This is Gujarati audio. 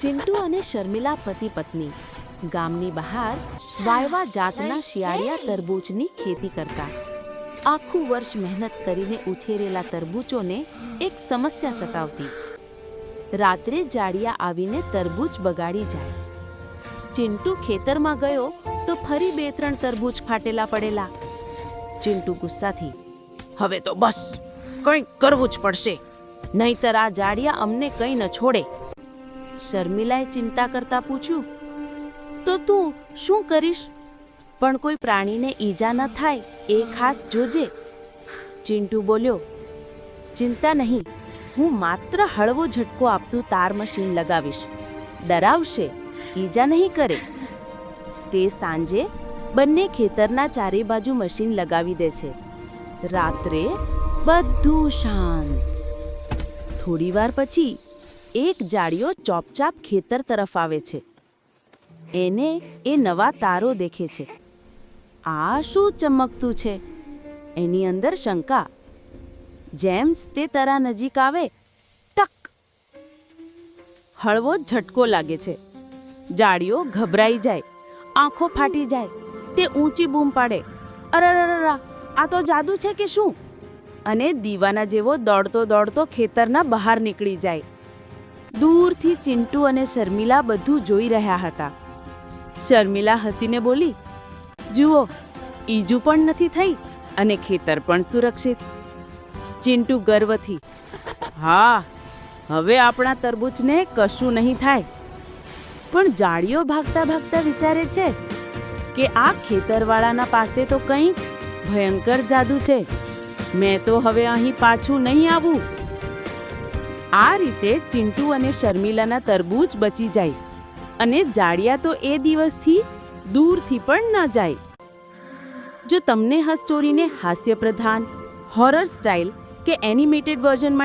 ચિંટુ અને શર્મિલા પતિ પત્ની. ગામની બહાર વાયવા જાતના શિયાળિયા તરબૂચની ખેતી કરતા. આખું વર્ષ મહેનત કરીને ઉછેરેલા તરબૂચોને એક સમસ્યા સતાવતી. રાત્રે જાડિયા આવીને તરબૂચ બગાડી જાય. ચિંટુ ખેતરમાં ગયો તો ફરી બે ત્રણ તરબૂચ ફાટેલા પડેલા. ચિંટુ ગુસ્સાથી, હવે તો બસ, કંઈક કરવું જ પડશે. નહીતર આ જાડિયા અમને કંઈ ન છોડે. શર્મિલાએ ચિંતા કરતા પૂછ્યું, તો તું શું કરીશ? પણ કોઈ પ્રાણીને ઈજા ન થાય એ ખાસ જોજે. ચિંટુ બોલ્યો, ચિંતા નહીં, હું માત્ર હળવો ઝટકો આપતું તાર મશીન લગાવીશ. ડરાવશે, ઈજા નહીં કરે. તે સાંજે બંને ખેતરના ચારે બાજુ મશીન લગાવી દે છે. રાત્રે બધું શાંત. થોડી વાર પછી એક જાડિયો ચોપચાપ ખેતર તરફ આવે છે. એને એ નવા તારો દેખે છે. આ શું ચમકતું છે? એની અંદર શંકા. જેમ્સ તે તરા નજીક આવે તક હળવો ઝટકો લાગે છે. જાળીઓ ગભરાઈ જાય, આંખો ફાટી જાય, તે ઊંચી બૂમ પાડે. અરરરરા, આ તો જાદુ છે કે શું? અને દીવાના જેવો દોડતો દોડતો ખેતરના બહાર નીકળી જાય. દૂરથી ચિંટુ અને શર્મિલા બધું જોઈ રહ્યા હતા. શર્મિલા હસીને બોલી, જુઓ, ઈજુ પણ નથી થઈ અને ખેતર પણ સુરક્ષિત. ચિંટુ ગર્વથી, હા, હવે આપણા તરબૂચને કશું નહીં થાય. પણ જાળીઓ ભાગતા ભાગતા વિચારે છે કે આ ખેતરવાળાના પાસે તો કંઈક ભયંકર જાદુ છે. મેં તો હવે અહીં પાછું નહીં આવું. આ રીતે ચિંટુ અને શર્મિલાના તરબૂચ બચી જાય. અને જાડિયા તો એ દિવસથી દૂરથી પણ ન જાય. જો તમને આ સ્ટોરીને હાસ્યપ્રધાન હોરર સ્ટાઇલ કે એનિમેટેડ વર્ઝનમાં